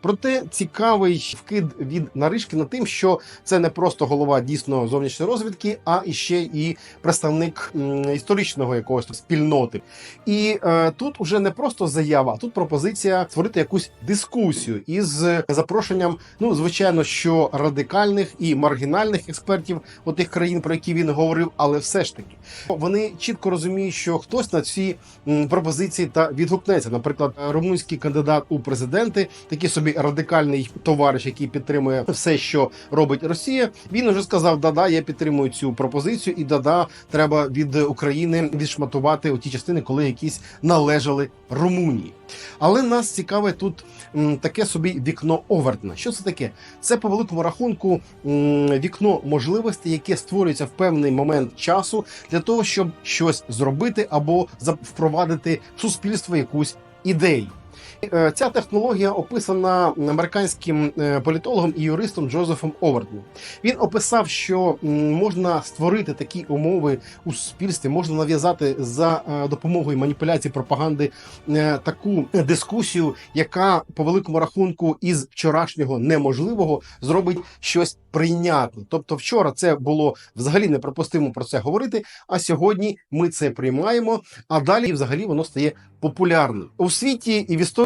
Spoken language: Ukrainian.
Проте цікавий вкид від Наришкіна тим, що це не просто голова дійсно зовнішньої розвідки, а іще і представник історичного якогось спільноти. І е, тут уже не просто заява, а тут пропозиція створити якусь дискусію із запрошенням, ну звичайно, що радикальних і маргінальних експертів отих країн, про які він говорив, але все ж таки вони чітко розуміють, що хтось на ці пропозиції та відгукнеться. Наприклад, румунський кандидат у президенти, такий собі радикальний товариш, який підтримує все, що робить Росія. Він уже сказав: да-да, я підтримую цю пропозицію, і да-да, треба від України відшматувати у ті частини, коли якісь належали Румунії. Але нас цікавить тут таке собі вікно Овертона. Що це таке? Це по великому рахунку вікно можливостей, яке створюється в певний момент часу для того, щоб щось зробити або впровадити в суспільство якусь ідею. Е, Ця технологія описана американським е, політологом і юристом Джозефом Овертоном. Він описав, що можна створити такі умови у суспільстві, можна нав'язати за е, допомогою маніпуляцій пропаганди таку дискусію, яка по великому рахунку із вчорашнього неможливого зробить щось прийнятне. Тобто, вчора це було взагалі неприпустимо про це говорити. А сьогодні ми це приймаємо. А далі взагалі воно стає популярним у світі і.